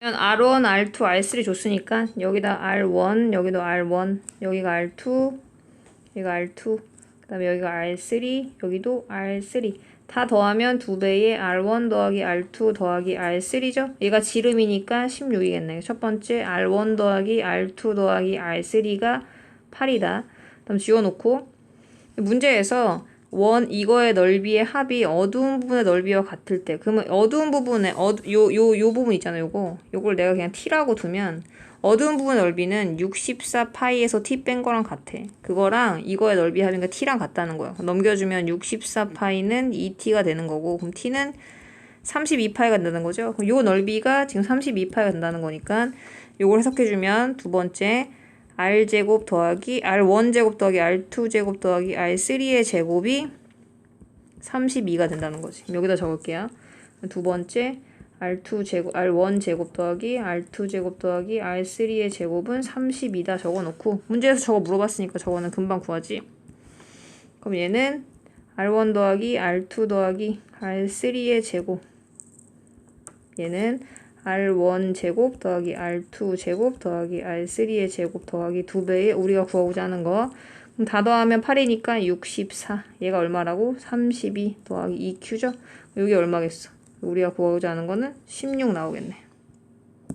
R1, R2, R3 줬으니까 여기다 R1, 여기도 R1, 여기가 R2, 여기가 R2, 그 다음에 여기가 R3, 여기도 R3. 다 더하면 두 배의 R1 더하기 R2 더하기 R3죠? 얘가 지름이니까 16이겠네. 첫 번째 R1 더하기 R2 더하기 R3가 8이다. 그다음 지워놓고 문제에서 원 이거의 넓이의 합이 어두운 부분의 넓이와 같을 때 그러면 어두운 부분에 어요요 요 부분 있잖아요 요거. 요걸 내가 그냥 t라고 두면 어두운 부분의 넓이는 64 파이에서 t 뺀 거랑 같아. 그거랑 이거의 넓이 합이니까 t랑 같다는 거야. 넘겨주면 64 파이는 2t가 되는 거고 그럼 t는 32 파이가 된다는 거죠? 그럼 요 넓이가 지금 32 파이가 된다는 거니까 요걸 해석해주면 두 번째 r제곱 더하기 r1제곱 더하기 r2제곱 더하기 r3의 제곱이 32가 된다는 거지. 여기다 적을게요. 두 번째 r2 제곱 r1 제곱 더하기 r2 제곱 더하기 r3의 제곱은 32다 적어 놓고 문제에서 저거 물어봤으니까 저거는 금방 구하지. 그럼 얘는 r1 더하기 r2 더하기 r3의 제곱 얘는 R1 제곱 더하기 R2 제곱 더하기 R3의 제곱 더하기 2배의 우리가 구하고자 하는 거. 그럼 다 더하면 8이니까 64. 얘가 얼마라고? 32 더하기 2Q죠? 여기 얼마겠어? 우리가 구하고자 하는 거는 16 나오겠네.